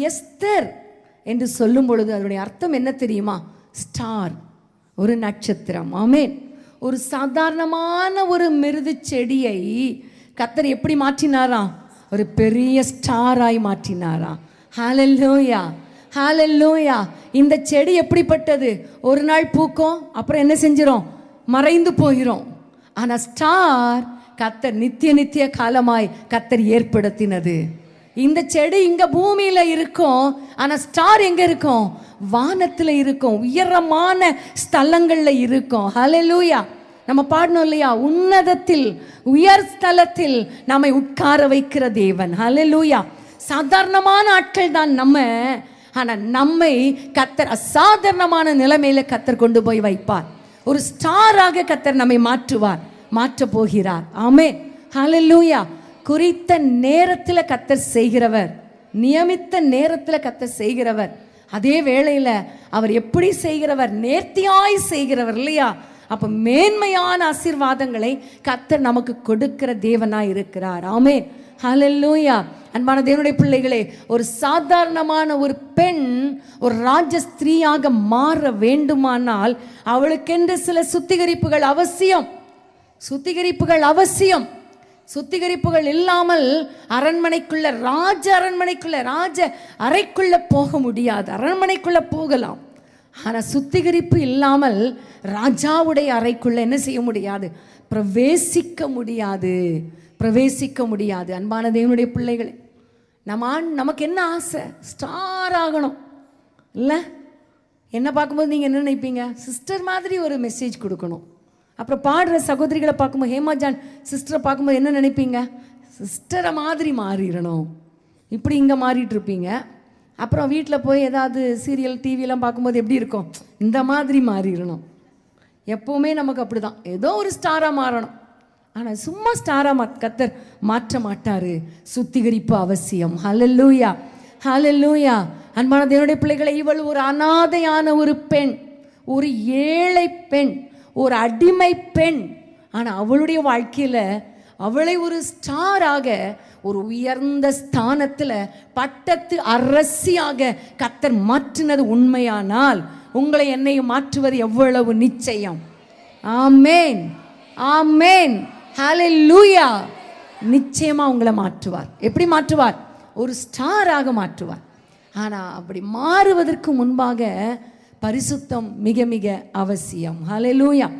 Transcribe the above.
Esther என்று சொல்லும் பொழுது அதனுடைய அர்த்தம் என்ன தெரியுமா? ஸ்டார். ஒரு நட்சத்திரம். ஆமேன். ஒரு சாதாரணமான ஒரு மிருது செடியை கத்தர் எப்படி மாற்றினாராம் ஒரு பெரிய ஸ்டாராய் மாற்றினாராம் ஹாலல்லோயா ஹாலல்லோயா இந்த செடி எப்படிப்பட்டது? ஒரு நாள் பூக்கும் அப்புறம் என்ன செஞ்சிடும் மறைந்து போகிறோம். ஆனால் ஸ்டார் கத்தர் நித்திய நித்திய காலமாய் கத்தர் ஏற்படுத்தினது. இந்த செடி இங்க பூமியில இருக்கும் ஆனா ஸ்டார் எங்க இருக்கும்? வானத்துல இருக்கும் உயரமான ஸ்தலங்கள்ல இருக்கும். ஹலலூயா நம்ம பாடணும் இல்லையா? உன்னதத்தில் உயர் ஸ்தலத்தில் நம்மை உட்கார வைக்கிற தேவன். ஹலலூயா சாதாரணமான ஆட்கள் தான் நம்ம ஆனா நம்மை கத்தர் அசாதாரணமான நிலைமையில கத்தர் கொண்டு போய் வைப்பார். ஒரு ஸ்டாராக கத்தர் நம்மை மாற்றுவார் மாற்ற போகிறார். ஆமே ஹலலூயா குறித்த நேரத்தில் கத்தர் செய்கிறவர் நியமித்த நேரத்தில் கத்தர் செய்கிறவர். அதே வேளையில் அவர் எப்படி செய்கிறவர் நேர்த்தியாய் செய்கிறவர் இல்லையா? அப்போ மேன்மையான ஆசீர்வாதங்களை கத்தர் நமக்கு கொடுக்கிற தேவனாய் இருக்கிறார். ஆமே ஹலல்லூயா அன்பான தேவனுடைய பிள்ளைகளே ஒரு சாதாரணமான ஒரு பெண் ஒரு ராஜ ஸ்திரீயாக மாற வேண்டுமானால் அவளுக்கென்று சில சுத்திகரிப்புகள் அவசியம். சுத்திகரிப்புகள் அவசியம். சுத்திகரிப்புகள் இல்லாமல் அரண்மனைக்குள்ள ராஜ அரண்மனைக்குள்ள ராஜ அறைக்குள்ள போக முடியாது. அரண்மனைக்குள்ள போகலாம். ஆனால் சுத்திகரிப்பு இல்லாமல் ராஜாவுடைய அறைக்குள்ள என்ன செய்ய முடியாது? பிரவேசிக்க முடியாது. பிரவேசிக்க முடியாது. அன்பான தேவனுடைய பிள்ளைகளே நம்ம ஆண் நமக்கு என்ன ஆசை? ஸ்டார் ஆகணும். இல்லை? என்ன பார்க்கும்போது நீங்கள் என்ன நினைப்பீங்க? சிஸ்டர் மாதிரி ஒரு மெசேஜ் கொடுக்கணும். அப்புறம் பாடுற சகோதரிகளை பார்க்கும்போது ஹேமாஜான் சிஸ்டரை பார்க்கும்போது என்ன நினைப்பீங்க? சிஸ்டரை மாதிரி மாறிடணும். இப்படி இங்கே மாறிட்டு இருப்பீங்க. அப்புறம் வீட்டில் போய் ஏதாவது சீரியல் டிவிலாம் பார்க்கும்போது எப்படி இருக்கும்? இந்த மாதிரி மாறிடணும். எப்போவுமே நமக்கு அப்படிதான். ஏதோ ஒரு ஸ்டாராக மாறணும். ஆனால் சும்மா ஸ்டாராக மா கத்தர் மாற்ற மாட்டார். சுத்திகரிப்பு அவசியம். ஹalleluya ஹalleluya அன்பான தேவனுடைய பிள்ளைகளை இவள் ஒரு அனாதையான ஒரு பெண். ஒரு ஏழை பெண். ஒரு அடிமை பெண். ஆனால் அவளுடைய வாழ்க்கையில் அவளை ஒரு ஸ்டாராக ஒரு உயர்ந்த ஸ்தானத்தில் பட்டத்து அரசியாக கத்தர் மாற்றினது உண்மையானால் உங்களை என்னையும் மாற்றுவது எவ்வளவு நிச்சயம். ஆமேன். ஆமேன். லூயா நிச்சயமாக உங்களை மாற்றுவார். எப்படி மாற்றுவார்? ஒரு ஸ்டாராக மாற்றுவார். ஆனால் அப்படி மாறுவதற்கு முன்பாக பரிசுத்தம் மிக மிக அவசியம். ஹலெலூயா